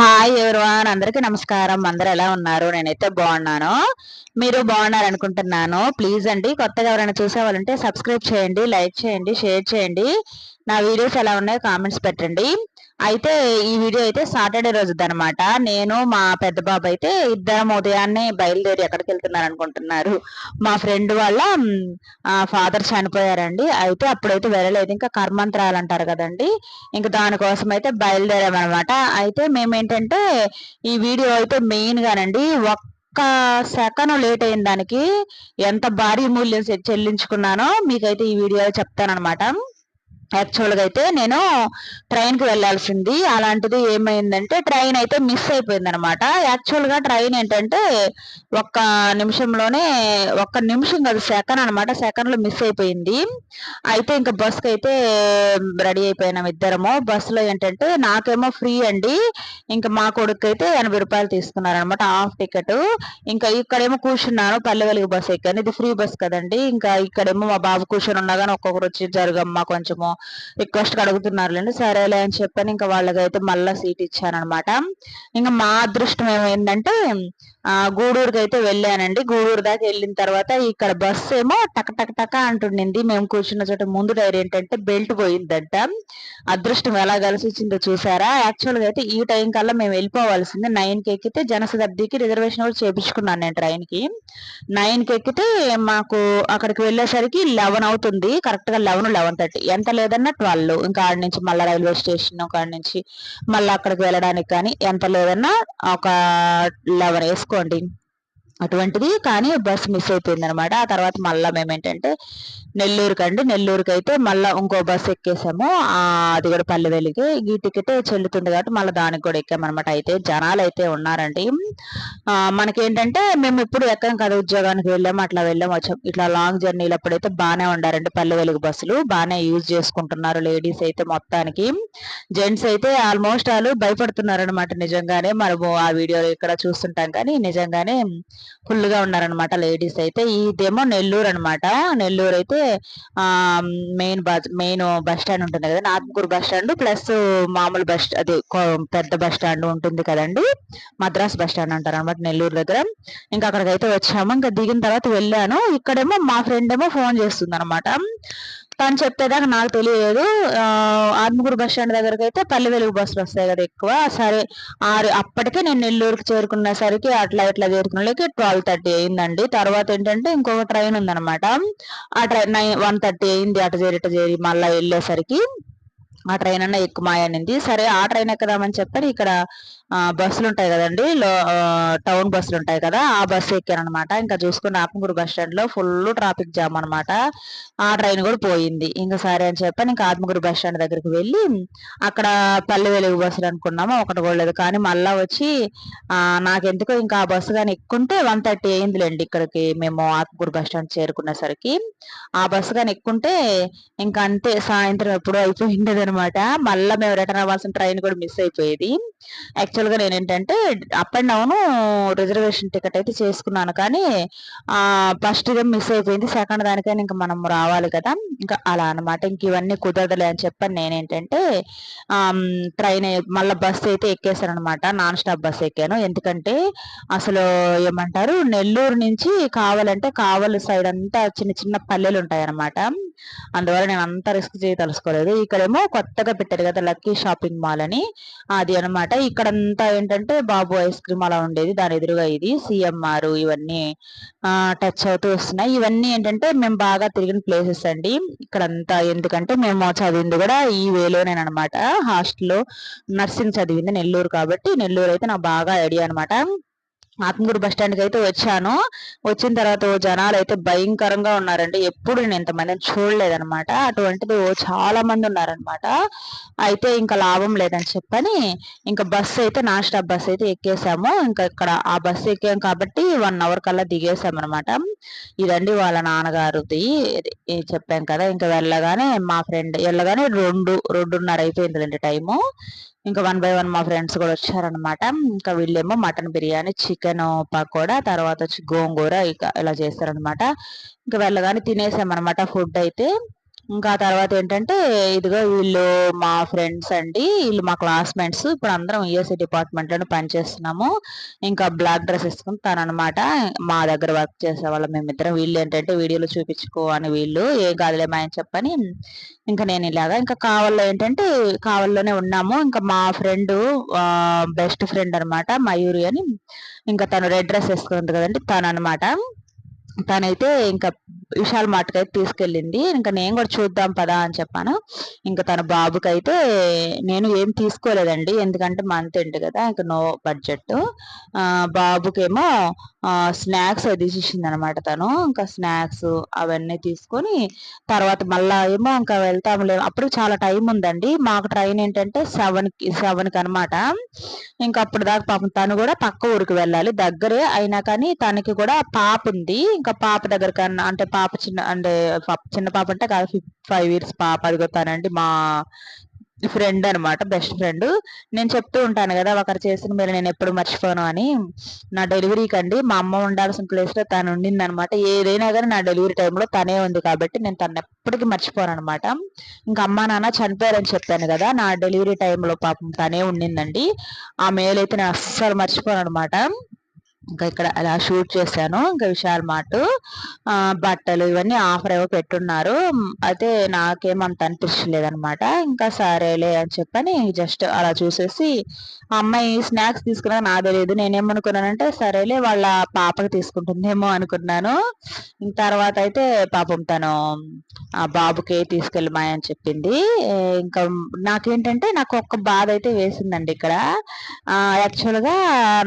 Hi everyone అందరికీ నమస్కారం. అందరు ఎలా ఉన్నారు? నేనైతే బాగున్నాను. మీరు బాగున్నారు అనుకుంటున్నాను ప్లీజ్ అండి కొత్తగా ఎవరైనా చూసే వాళ్ళంటే సబ్స్క్రైబ్ చేయండి లైక్ చేయండి షేర్ చేయండి. నా వీడియోస్ ఎలా ఉన్నాయో కామెంట్స్ పెట్టండి. అయితే ఈ వీడియో అయితే సాటర్డే రోజు అనమాట నేను మా పెద్ద బాబు అయితే ఇద్దరం ఉదయాన్నే బయలుదేరి ఎక్కడికి వెళ్తున్నారు అనుకుంటున్నారు మా ఫ్రెండ్ వాళ్ళ ఫాదర్ చనిపోయారండి. అయితే అప్పుడైతే వెళ్ళలేదు. ఇంకా కర్మంత్రాలు అంటారు కదండి. ఇంకా దానికోసం అయితే బయలుదేరామన్నమాట. అయితే మేమేంటంటే ఈ వీడియో అయితే మెయిన్ గానండి ఒక్క సెకండ్ లేట్ అయిన దానికి ఎంత భారీ మూల్యం చెల్లించుకున్నానో మీకైతే ఈ వీడియో చెప్తానమాట యాక్చువల్గా అయితే నేను ట్రైన్కి వెళ్ళాల్సింది. అలాంటిది ఏమైందంటే ట్రైన్ అయితే మిస్ అయిపోయింది అనమాట యాక్చువల్గా ట్రైన్ ఏంటంటే ఒక్క నిమిషంలోనే ఒక్క నిమిషం కాదు సెకండ్ అనమాట. సెకండ్లో మిస్ అయిపోయింది. అయితే ఇంకా బస్కి అయితే రెడీ అయిపోయినాం ఇద్దరము. బస్సులో ఏంటంటే నాకేమో ఫ్రీ అండి. ఇంకా మా కొడుకు అయితే ఎనభై రూపాయలు తీసుకున్నారనమాట హాఫ్ టికెట్. ఇంకా ఇక్కడేమో కూర్చున్నాను పల్లె వెలుగు బస్ ఎక్కాను. ఇది ఫ్రీ బస్ కదండి. ఇంకా ఇక్కడేమో మా బాబు కూర్చొని ఉన్నా కానీ ఒక్కొక్కరు వచ్చి జరగమ్మా కొంచెము రిక్వెస్ట్ అడుగుతున్నారులేండి. సరేలే అని చెప్పని ఇంకా వాళ్ళకైతే మళ్ళా సీట్ ఇచ్చానమాట ఇంకా మా అదృష్టం ఏమైందంటే ఆ గూడూరుకి అయితే వెళ్ళానండి. గూడూరు దాకా వెళ్ళిన తర్వాత ఇక్కడ బస్ ఏమో టక టక టక అంటుండింది. మేము కూర్చున్న చోట ముందు టైర్ ఏంటంటే బెల్ట్ పోయిందంట. అదృష్టం ఎలా కలిసి వచ్చిందో చూసారా? యాక్చువల్గా అయితే ఈ టైం కల్లా మేము వెళ్ళిపోవాల్సింది నైన్కి ఎక్కితే జనశతాబ్దికి రిజర్వేషన్ కూడా చేపించుకున్నాను నేను ట్రైన్కి నైన్కి ఎక్కితే మాకు అక్కడికి వెళ్ళేసరికి లెవెన్ అవుతుంది. కరెక్ట్గా లెవెన్ లెవెన్ థర్టీ. ఎంత లేదు లేదన్నా ట్వెల్వ్ ఇంకా ఆడ నుంచి మళ్ళీ రైల్వే స్టేషన్ కాడ నుంచి మళ్ళీ అక్కడికి వెళ్ళడానికి కానీ ఎంత లేదన్నా ఒక లెవెన్ వేసుకోండి. అటువంటిది కానీ బస్ మిస్ అయిపోయింది అనమాట ఆ తర్వాత మళ్ళీ మేము ఏంటంటే నెల్లూరుకి అండి నెల్లూరుకి అయితే మళ్ళీ ఇంకో బస్ ఎక్కేసాము. అది కూడా పల్లెవెలికి. ఈ టికెట్ చెల్లుతుంది కాబట్టి మళ్ళీ దానికి కూడా ఎక్కామన్నమాట అయితే జనాలు అయితే ఉన్నారండి మనకేంటంటే మేము ఇప్పుడు ఎక్కం కదా. ఉద్యోగానికి వెళ్ళాము అట్లా వెళ్ళాము వచ్చాం. ఇట్లా లాంగ్ జర్నీలు అప్పుడైతే బాగానే ఉండారండి పల్లె బస్సులు. బాగానే యూజ్ చేసుకుంటున్నారు లేడీస్ అయితే మొత్తానికి. జెంట్స్ అయితే ఆల్మోస్ట్ వాళ్ళు భయపడుతున్నారు అనమాట నిజంగానే. మనము ఆ వీడియో ఇక్కడ చూస్తుంటాం కానీ నిజంగానే ఫుల్గా ఉన్నారనమాట లేడీస్ అయితే. ఇదేమో నెల్లూరు అనమాట నెల్లూరు అయితే ఆ main bus main bus stand ఉంటుంది కదా నాత్మకూరు బస్ స్టాండ్ ప్లస్ మామూలు బస్ అది పెద్ద బస్ స్టాండ్ ఉంటుంది కదండి. మద్రాస్ బస్ స్టాండ్ అంటారు అనమాట నెల్లూరు దగ్గర. ఇంకా అక్కడికి అయితే వచ్చాము. ఇంకా దిగిన తర్వాత వెళ్ళాను. ఇక్కడేమో మా ఫ్రెండ్ ఏమో ఫోన్ చేస్తుంది అనమాట తను చెప్పేదాకా నాకు తెలియలేదు ఆత్మకూరు బస్ స్టాండ్ దగ్గరకు అయితే పల్లె వెలుగు బస్సులు వస్తాయి కదా ఎక్కువ. సరే ఆరు అప్పటికే నేను నెల్లూరుకి చేరుకునేసరికి అట్లా ఇట్లా చేరుకునేకి ట్వెల్వ్ థర్టీ అయిందండి. తర్వాత ఏంటంటే ఇంకొక ట్రైన్ ఉందన్నమాట. ఆ ట్రైన్ నైన్ వన్ థర్టీ అయింది అటు చేరి ఇటు చేరి మళ్ళీ వెళ్ళేసరికి. ఆ ట్రైన్ అన్న ఎక్కుమాయనింది సరే ఆ ట్రైన్ ఎక్కదామని చెప్పారు. ఇక్కడ బస్సులు ఉంటాయి కదండి. టౌన్ బస్సులు ఉంటాయి కదా ఆ బస్సు ఎక్కాను అనమాట ఇంకా చూసుకుని ఆత్మకూరు బస్ స్టాండ్లో ఫుల్ ట్రాఫిక్ జామ్ అనమాట. ఆ ట్రైన్ కూడా పోయింది. ఇంకా సరే అని చెప్పాను ఇంకా ఆత్మకూరు బస్ స్టాండ్ దగ్గరికి వెళ్ళి అక్కడ పల్లె వెలుగు బస్సులు అనుకున్నాము. ఒకటి కూడా లేదు. కానీ మళ్ళా వచ్చి నాకెందుకో ఇంకా ఆ బస్సు కానీ ఎక్కుంటే వన్ థర్టీ అయిందిలేండి ఇక్కడికి మేము ఆత్మకూరు బస్ స్టాండ్ చేరుకునేసరికి. ఆ బస్సు కానీ ఎక్కుంటే ఇంకా అంతే సాయంత్రం ఎప్పుడో అయిపోయింది అనమాట మళ్ళీ మేము రిటర్న్ అవ్వాల్సిన ట్రైన్ కూడా మిస్ అయిపోయేది. యాక్చువల్గా నేను ఏంటంటే up and down reservation ticket అయితే చేసుకున్నాను. కానీ ఫస్ట్ ఇదే మిస్ అయిపోయింది. సెకండ్ దానికైనా ఇంకా మనం రావాలి కదా. ఇంకా అలా అనమాట ఇంక ఇవన్నీ కుదరదులే అని చెప్పాను నేనేంటంటే ట్రైన్ మళ్ళీ బస్సు అయితే ఎక్కేసాను అనమాట నాన్ స్టాప్ బస్ ఎక్కాను. ఎందుకంటే అసలు ఏమంటారు? నెల్లూరు నుంచి కావాలంటే కావలి సైడ్ అంతా చిన్న చిన్న పల్లెలు ఉంటాయనమాట అందువల్ల నేను అంత రిస్క్ చేయదలుచుకోలేదు. ఇక్కడేమో కొత్తగా పెట్టారు కదా లక్కీ షాపింగ్ మాల్ అని. అది అనమాట ఇక్కడ అంతా ఏంటంటే బాబు ఐస్ క్రీమ్ అలా ఉండేది. దాని ఎదురుగా ఇది సిఎంఆర్ ఇవన్నీ టచ్ అవుతూ వస్తున్నాయి. ఇవన్నీ ఏంటంటే మేము బాగా తిరిగిన ప్లేసెస్ అండి. ఇక్కడంతా ఎందుకంటే మేము చదివింది కూడా ఈ వేలోనేనమాట హాస్టల్లో నర్సింగ్ చదివింది నెల్లూరు కాబట్టి నెల్లూరు అయితే నాకు బాగా ఐడియా అనమాట ఆత్మగుడి బస్ స్టాండ్కి అయితే వచ్చాను. వచ్చిన తర్వాత ఓ జనాలు అయితే భయంకరంగా ఉన్నారండి. ఎప్పుడు నేను ఇంతమందిని చూడలేదనమాట. అటువంటిది చాలా మంది ఉన్నారనమాట. అయితే ఇంకా లాభం లేదని చెప్పని ఇంకా బస్సు అయితే నాన్ స్టాప్ బస్సు అయితే ఎక్కేసాము. ఇంకా ఇక్కడ ఆ బస్సు ఎక్కాం కాబట్టి వన్ అవర్ కల్లా దిగేసామన్నమాట ఇదండి వాళ్ళ నాన్నగారుది. చెప్పాం కదా ఇంకా వెళ్ళగానే మా ఫ్రెండ్ వెళ్ళగానే రెండు రెండున్నర అయిపోయిందండి టైము. ఇంకా వన్ బై వన్ మా ఫ్రెండ్స్ కూడా వచ్చారనమాట ఇంకా వీళ్ళేమో మటన్ బిర్యానీ చికెన్ పకోడా తర్వాత వచ్చి గోంగూర ఇక ఇలా చేస్తారనమాట ఇంకా వెళ్ళగానే తినేసామన్నమాట. ఫుడ్ అయితే ఇంకా తర్వాత ఏంటంటే ఇదిగో వీళ్ళు మా ఫ్రెండ్స్ అండి వీళ్ళు మా క్లాస్మేట్స్ ఇప్పుడు అందరం ఈఎస్సీ డిపార్ట్మెంట్లోనే పనిచేస్తున్నాము ఇంకా బ్లాక్ డ్రెస్ వేసుకుని తను అనమాట మా దగ్గర వర్క్ చేసే వాళ్ళం మేమిద్దరం. వీళ్ళు ఏంటంటే వీడియోలో చూపించుకో అని వీళ్ళు ఏం కాదులేమా అని చెప్పని. ఇంకా నేను ఇలాగా ఇంకా కావల్లో ఏంటంటే కావల్లోనే ఉన్నాము. ఇంకా మా ఫ్రెండ్ బెస్ట్ ఫ్రెండ్ అనమాట మయూరి అని. ఇంకా తను రెడ్ డ్రెస్ వేసుకుంది కదండి తను అనమాట తనైతే ఇంకా విశాల్ మాటకి అయితే తీసుకెళ్ళింది. ఇంకా నేను కూడా చూద్దాం పదా అని చెప్పాను. ఇంకా తన బాబుకి అయితే నేను ఏం తీసుకోలేదండి. ఎందుకంటే మంత్ ఎండ్ కదా ఇంకా నో బడ్జెట్ బాబుకేమో స్నాక్స్ అది తీసేసింది అనమాట తను. ఇంకా స్నాక్స్ అవన్నీ తీసుకొని తర్వాత మళ్ళా ఏమో ఇంకా వెళ్తాములే. అప్పుడు చాలా టైం ఉందండి. మాకు ట్రైన్ ఏంటంటే సెవెన్కి సెవెన్కి అనమాట ఇంకా అప్పుడు దాకా పాపం తను కూడా పక్క ఊరికి వెళ్ళాలి. దగ్గరే అయినా కానీ తనకి కూడా పాప ఉంది. ఇంకా పాప దగ్గర కన్నా అంటే పాప చిన్న అంటే చిన్న పాప అంటే కాదు ఫైవ్ ఇయర్స్ పాప అదిగొతానండి మా ఫ్రెండ్ అనమాట బెస్ట్ ఫ్రెండ్. నేను చెప్తూ ఉంటాను కదా ఒకరు చేసిన మీరు నేను ఎప్పుడు మర్చిపోను అని. నా డెలివరీకి అండి మా అమ్మ ఉండాల్సిన ప్లేస్లో తను ఉండింది అనమాట ఏదైనా కానీ నా డెలివరీ టైంలో తనే ఉంది కాబట్టి నేను తను ఎప్పటికీ మర్చిపోను అనమాట ఇంకా అమ్మ నాన్న చనిపోయారని చెప్పాను కదా నా డెలివరీ టైంలో పాపం తనే ఉండిందండి. ఆ మేలైతే నేను అస్సలు మర్చిపోను అనమాట ఇంకా ఇక్కడ అలా షూట్ చేశాను. ఇంకా విశాల్ మార్ట్ బట్టలు ఇవన్నీ ఆఫర్ ఏవో పెట్టున్నారు. అయితే నాకేమంత అనిపించలేదనమాట ఇంకా సరేలే అని చెప్పని జస్ట్ అలా చూసేసి అమ్మాయి స్నాక్స్ తీసుకున్నా నాకు తెలియదు. నేనేమనుకున్నానంటే సరేలే వాళ్ళ పాపకి తీసుకుంటుందేమో అనుకున్నాను. తర్వాత అయితే పాపం తను ఆ బాబుకి తీసుకెళ్ళమా అని చెప్పింది. ఇంకా నాకేంటంటే నాకు ఒక్క బాధ అయితే వేసిందండి ఇక్కడ. యాక్చువల్గా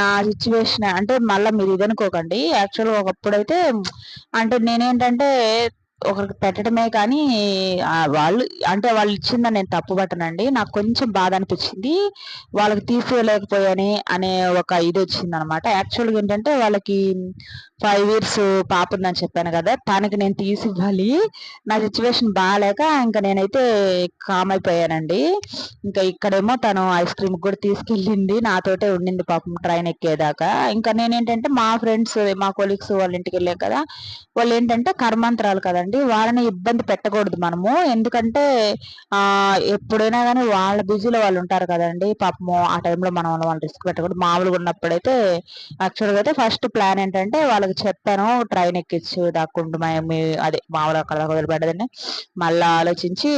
నా సిచ్యువేషన్ అంటే మళ్ళీ మీరు ఇది అనుకోకండి యాక్చువల్గా ఒకప్పుడైతే అంటే నేనేంటంటే ఒకరికి పెట్టడమే కానీ వాళ్ళు అంటే వాళ్ళు ఇచ్చిందని నేను తప్పు పట్టనండి నాకు కొంచెం బాధ అనిపించింది. వాళ్ళకి తీసుకోలేకపోయాని అనే ఒక ఇది వచ్చింది అనమాట యాక్చువల్గా ఏంటంటే వాళ్ళకి ఫైవ్ ఇయర్స్ పాప ఉందని చెప్పాను కదా తనకి నేను తీసి ఇవ్వాలి నా సిచ్యువేషన్ బాగాలేక ఇంకా నేనైతే కామ్ అయిపోయానండి. ఇంకా ఇక్కడేమో తను ఐస్ క్రీమ్ కూడా తీసుకెళ్ళింది. నాతోటే ఉండింది పాపం ట్రైన్ ఎక్కేదాకా. ఇంకా నేనేంటంటే మా ఫ్రెండ్స్ మా కొలీగ్స్ వాళ్ళ ఇంటికి వెళ్ళాం కదా వాళ్ళు ఏంటంటే కర్మాంతరాలు కదండి. వాళ్ళని ఇబ్బంది పెట్టకూడదు మనము. ఎందుకంటే ఆ ఎప్పుడైనా కానీ వాళ్ళ బిజీలో వాళ్ళు ఉంటారు కదండి. పాపము ఆ టైంలో మనం వాళ్ళు రిస్క్ పెట్టకూడదు. మామూలుగా ఉన్నప్పుడైతే యాక్చువల్గా అయితే ఫస్ట్ ప్లాన్ ఏంటంటే వాళ్ళకి చెప్పాను ట్రైన్ ఎక్కించు దాక్కుంటూ మీ అదే మామూలు అక్కడ వదిలిపెట్టదని మళ్ళీ ఆలోచించి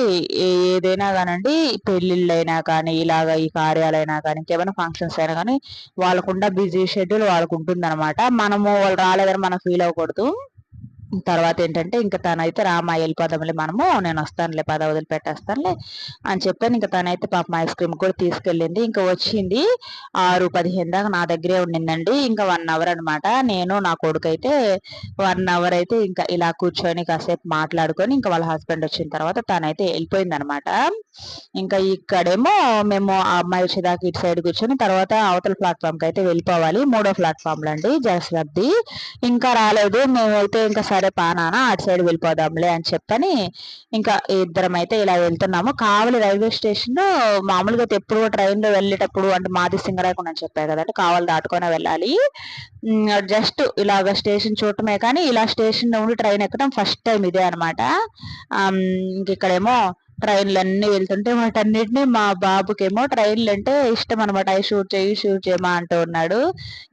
ఏదైనా కానండి పెళ్ళిళ్ళైనా కానీ ఇలాగ ఈ కార్యాలైనా కానీ ఇంకేమైనా ఫంక్షన్స్ అయినా కానీ వాళ్ళకుండా బిజీ షెడ్యూల్ వాళ్ళకు ఉంటుంది అనమాట మనము వాళ్ళు రాలేదని మనం ఫీల్ అవ్వకూడదు. తర్వాత ఏంటంటే ఇంకా తనైతే రామా వెళ్ళిపోదాంలే మనము నేను వస్తానులే పద వదిలిపెట్టేస్తానులే అని చెప్పాను. ఇంకా తనైతే పాపం ఐస్ క్రీమ్ కూడా తీసుకెళ్ళింది. ఇంకా వచ్చింది ఆరు పదిహేను దాకా నా దగ్గరే ఉండిందండి. ఇంకా వన్ అవర్ అనమాట నేను నా కొడుకు అయితే వన్ అవర్ అయితే ఇంకా ఇలా కూర్చొని కాసేపు మాట్లాడుకొని ఇంకా వాళ్ళ హస్బెండ్ వచ్చిన తర్వాత తనైతే వెళ్ళిపోయింది అనమాట ఇంకా ఇక్కడేమో మేము ఆ అమ్మాయి వచ్చేదాకా ఇటు సైడ్ కూర్చొని తర్వాత అవతల ప్లాట్ఫామ్కి అయితే వెళ్ళిపోవాలి. మూడో ప్లాట్ఫామ్లో అండి జలసలబ్ది ఇంకా రాలేదు. మేమైతే ఇంకా సరే పానాన అటు సైడ్ వెళ్ళిపోదాంలే అని చెప్పని ఇంకా ఇద్దరం అయితే ఇలా వెళ్తున్నాము. కావలి రైల్వే స్టేషన్ మామూలుగా ఎప్పుడు ట్రైన్లో వెళ్ళేటప్పుడు అంటే మాది సింగరాయకుండా చెప్పారు కదంటే కావాలి దాటుకొని వెళ్ళాలి. జస్ట్ ఇలాగ స్టేషన్ చూడటమే కానీ ఇలా స్టేషన్ ఉండి ట్రైన్ ఎక్కడం ఫస్ట్ టైం ఇదే అనమాట ఇంక ఇక్కడేమో ట్రైన్లు అన్ని వెళ్తుంటే వాటన్నిటిని మా బాబుకేమో ట్రైన్లు అంటే ఇష్టం అనమాట అవి షూట్ చేయి షూట్ చేయమా అంటూ ఉన్నాడు.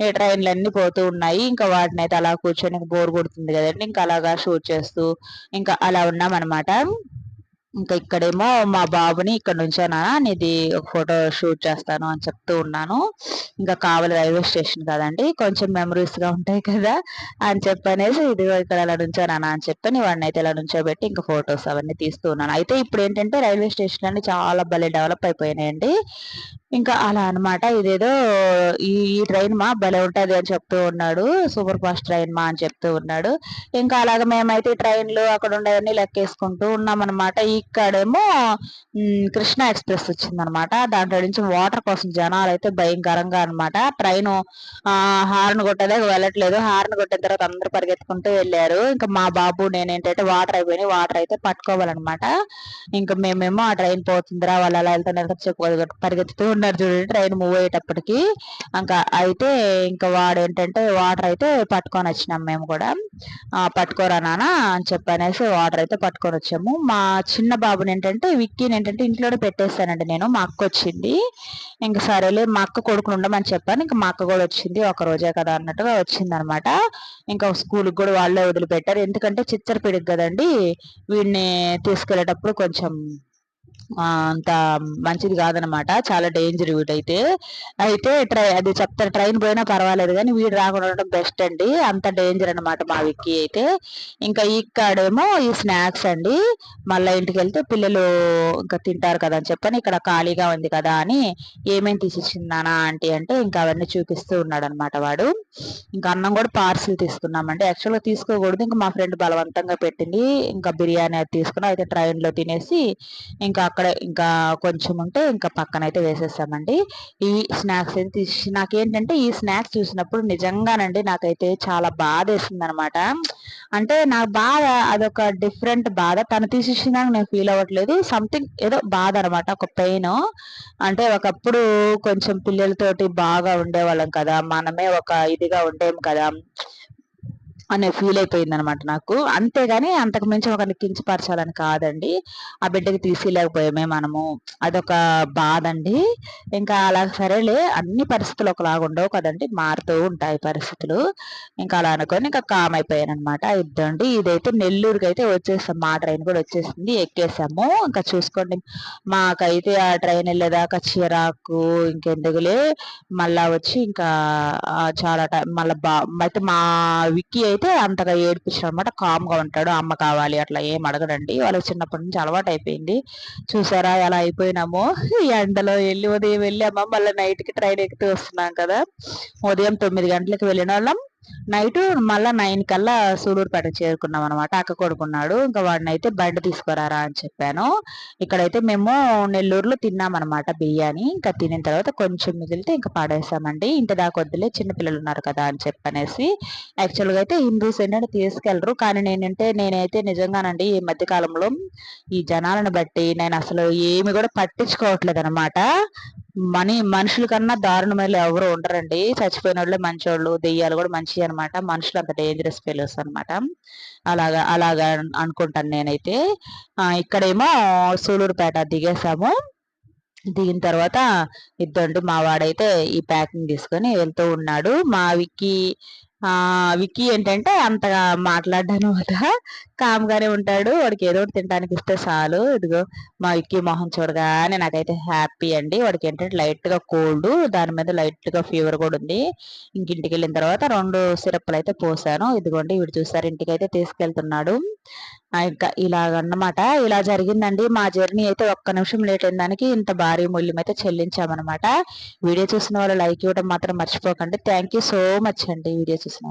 ఈ ట్రైన్లు అన్ని పోతూ ఉన్నాయి. ఇంకా వాటిని అయితే అలా కూర్చొని బోర్ కొడుతుంది కదండి. ఇంకా అలాగా షూట్ చేస్తూ ఇంకా అలా ఉన్నామన్నమాట. ఇంకా ఇక్కడేమో మా బాబుని ఇక్కడ నుంచోనా నీది ఒక ఫోటో షూట్ చేస్తాను అని చెప్తూ ఉన్నాను. ఇంకా కావాలి రైల్వే స్టేషన్ కదండి కొంచెం మెమరీస్గా ఉంటాయి కదా అని చెప్పనేసి ఇది ఇక్కడ ఇలా నుంచోనా అని చెప్పని వాడిని అయితే ఇలా నుంచోబెట్టి ఇంకా ఫొటోస్ అవన్నీ తీస్తూ ఉన్నాను. అయితే ఇప్పుడు ఏంటంటే రైల్వే స్టేషన్ అన్ని చాలా భలే డెవలప్ అయిపోయినాయండి. ఇంకా అలా అనమాట ఇదేదో ఈ ఈ ట్రైన్ మా భలే ఉంటుంది అని చెప్తూ ఉన్నాడు. సూపర్ ఫాస్ట్ ట్రైన్ మా అని చెప్తూ ఉన్నాడు. ఇంకా అలాగ మేమైతే ట్రైన్లు అక్కడ ఉండేవన్నీ లెక్కేసుకుంటూ ఉన్నాం అనమాట ఇక్కడేమో కృష్ణ ఎక్స్ప్రెస్ వచ్చిందనమాట దాంట్లో నుంచి వాటర్ కోసం జనాలు అయితే భయంకరంగా అనమాట ట్రైన్ హార్న్ కొట్టేదాకా వెళ్ళట్లేదు. హార్న్ కొట్టిన తర్వాత అందరూ పరిగెత్తుకుంటూ వెళ్ళారు. ఇంకా మా బాబు నేనేంటంటే వాటర్ అయిపోయినాయి. వాటర్ అయితే పట్టుకోవాలన్నమాట. ఇంకా మేమేమో ఆ ట్రైన్ పోతుందిరా వాళ్ళు అలా వెళ్తున్నారు పరిగెత్తుతూ ఉన్నారు చూడండి ట్రైన్ మూవ్ అయ్యేటప్పటికి. ఇంకా అయితే ఇంకా వాడు ఏంటంటే వాటర్ అయితే పట్టుకొని వచ్చినాం మేము కూడా. పట్టుకోరా నాన్న అని చెప్పనేసి వాటర్ అయితే పట్టుకొని వచ్చాము. మా చిన్న బాబుని ఏంటంటే విక్కీని ఏంటంటే ఇంట్లోనే పెట్టేస్తానండి నేను మా అక్క వచ్చింది. ఇంకా సరేలే మా అక్క కొడుకుని ఉండమని చెప్పాను ఇంకా మా అక్క కూడా వచ్చింది ఒక రోజే కదా అన్నట్టుగా వచ్చింది అనమాట ఇంకా స్కూల్కి కూడా వాళ్ళే వదిలిపెట్టారు ఎందుకంటే చిచ్చర పిడికి కదండి వీడిని తీసుకెళ్ళేటప్పుడు కొంచెం అంత మంచిది కాదనమాట చాలా డేంజర్ వీడైతే అయితే. ట్రై అది చెప్తారు ట్రైన్ పోయినా పర్వాలేదు కానీ వీడు రాకుండా ఉండడం బెస్ట్ అండి. అంత డేంజర్ అనమాట మా విక్కి అయితే. ఇంకా ఇక్కడేమో ఈ స్నాక్స్ అండి. మళ్ళీ ఇంటికి వెళ్తే పిల్లలు ఇంకా తింటారు కదా అని చెప్పని ఇక్కడ ఖాళీగా ఉంది కదా అని ఏమేమి తీసిచ్చిందానా ఆంటీ అంటే ఇంకా అవన్నీ చూపిస్తూ ఉన్నాడు అనమాట వాడు. ఇంకా అన్నం కూడా పార్సిల్ తీసుకున్నామండి. యాక్చువల్గా తీసుకోకూడదు. ఇంకా మా ఫ్రెండ్ బలవంతంగా పెట్టింది. ఇంకా బిర్యానీ అది తీసుకున్నాం అయితే ట్రైన్లో తినేసి ఇంకా అక్కడ ఇంకా కొంచెం ఉంటే ఇంకా పక్కన అయితే వేసేస్తామండి. ఈ స్నాక్స్ అయితే తీసి నాకేంటంటే ఈ స్నాక్స్ చూసినప్పుడు నిజంగానండి నాకైతే చాలా బాధ వేసింది అనమాట అంటే నాకు బాధ అదొక డిఫరెంట్ బాధ. తను తీసేసినాక నేను ఫీల్ అవ్వట్లేదు. సంథింగ్ ఏదో బాధ అనమాట ఒక పెయిన్. అంటే ఒకప్పుడు కొంచెం పిల్లలతోటి బాగా ఉండేవాళ్ళం కదా. మనమే ఒక ఇదిగా ఉండేం కదా. అనే ఫీల్ అయిపోయింది అనమాట నాకు. అంతేగాని అంతకు మించి ఒకరిని కించపరచాలని కాదండి. ఆ బిడ్డకి తీసేయలేకపోయామే మనము. అదొక బాధ అండి ఇంకా అలా సరేలే అన్ని పరిస్థితులు ఒకలాగా ఉండవు కదండి. మారుతూ ఉంటాయి పరిస్థితులు. ఇంకా అలా అనుకొని ఇంకా కామ్ అయిపోయాను అనమాట ఇద్దండి ఇదైతే నెల్లూరుకి అయితే వచ్చేసాం మా ట్రైన్ కూడా వచ్చేసింది. ఎక్కేసాము. ఇంకా చూసుకోండి. మాకైతే ఆ ట్రైన్ వెళ్ళేదాకా చిరాకు ఇంకెందుకులే. మళ్ళా వచ్చి ఇంకా చాలా టైం మళ్ళీ బా అయితే మా విక్కీ అయితే అంతగా ఏడిపించడం అనమాట కామ్గా ఉంటాడు అమ్మ కావాలి అట్లా ఏం అడగడండి. వాళ్ళకి చిన్నప్పటి నుంచి అలవాటు అయిపోయింది. చూసారా ఎలా అయిపోయినామో. ఎండలో వెళ్ళి ఉదయం వెళ్ళామా మళ్ళీ నైట్కి ట్రైన్ ఎక్కితే వస్తున్నాం కదా. ఉదయం తొమ్మిది గంటలకు వెళ్ళిన వాళ్ళం నైట్ మళ్ళా నైన్ కల్లా సూడూరుపేట చేరుకున్నాం అనమాట అక్క కొడుకున్నాడు. ఇంకా వాడిని అయితే బండి తీసుకురారా అని చెప్పాను. ఇక్కడైతే మేము నెల్లూరులో తిన్నామన్నమాట బియ్యాన్ని ఇంకా తినిన తర్వాత కొంచెం మిగిలితే ఇంకా పాడేసామండి. ఇంటి దాకా వద్దులే చిన్నపిల్లలు ఉన్నారు కదా అని చెప్పనేసి. యాక్చువల్గా అయితే హిందూస్ ఏంటంటే తీసుకెళ్ళరు కానీ నేనంటే నేనైతే నిజంగానండి ఈ మధ్యకాలంలో ఈ జనాలను బట్టి నేను అసలు ఏమి కూడా పట్టించుకోవట్లేదు అనమాట మనీ మనుషుల కన్నా దారుణమైన ఎవరు ఉండరండి. చచ్చిపోయిన వాళ్ళే మంచోళ్ళు దెయ్యాలు కూడా మంచి అనమాట మనుషులు అంత డేంజరస్ ఫెలోస్ అనమాట అలాగా అలాగా అనుకుంటాను నేనైతే. ఇక్కడేమో సూలూరుపేట దిగేసాము దిగిన తర్వాత ఇద్దండి మా వాడైతే ఈ ప్యాకింగ్ తీసుకొని వెళ్తూ ఉన్నాడు. మా ఆ విక్కీ ఏంటంటే అంతగా మాట్లాడ్డాను కదా కామ్గానే ఉంటాడు. వాడికి ఏదో ఒకటి తినడానికి ఇస్తే చాలు. ఇదిగో మా విక్కీ మొహం చూడగానే నాకైతే హ్యాపీ అండి. వాడికి ఏంటంటే లైట్గా కోల్డ్ దాని మీద లైట్గా ఫీవర్ కూడా ఉంది. ఇంక ఇంటికి వెళ్ళిన తర్వాత రెండు సిరప్లు అయితే పోసాను. ఇదిగోండి వీడు చూసారు ఇంటికి అయితే తీసుకెళ్తున్నాడు. ఇంకా ఇలాగన్నమాట. ఇలా జరిగిందండి. మా జర్నీ అయితే ఒక్క నిమిషం లేట్ అయిన దానికి ఇంత భారీ మూల్యం అయితే చెల్లించామన్నమాట. వీడియో చూసిన వాళ్ళు లైక్ ఇవ్వడం మాత్రం మర్చిపోకండి. థ్యాంక్ సో మచ్ అండి. వీడియో చూసిన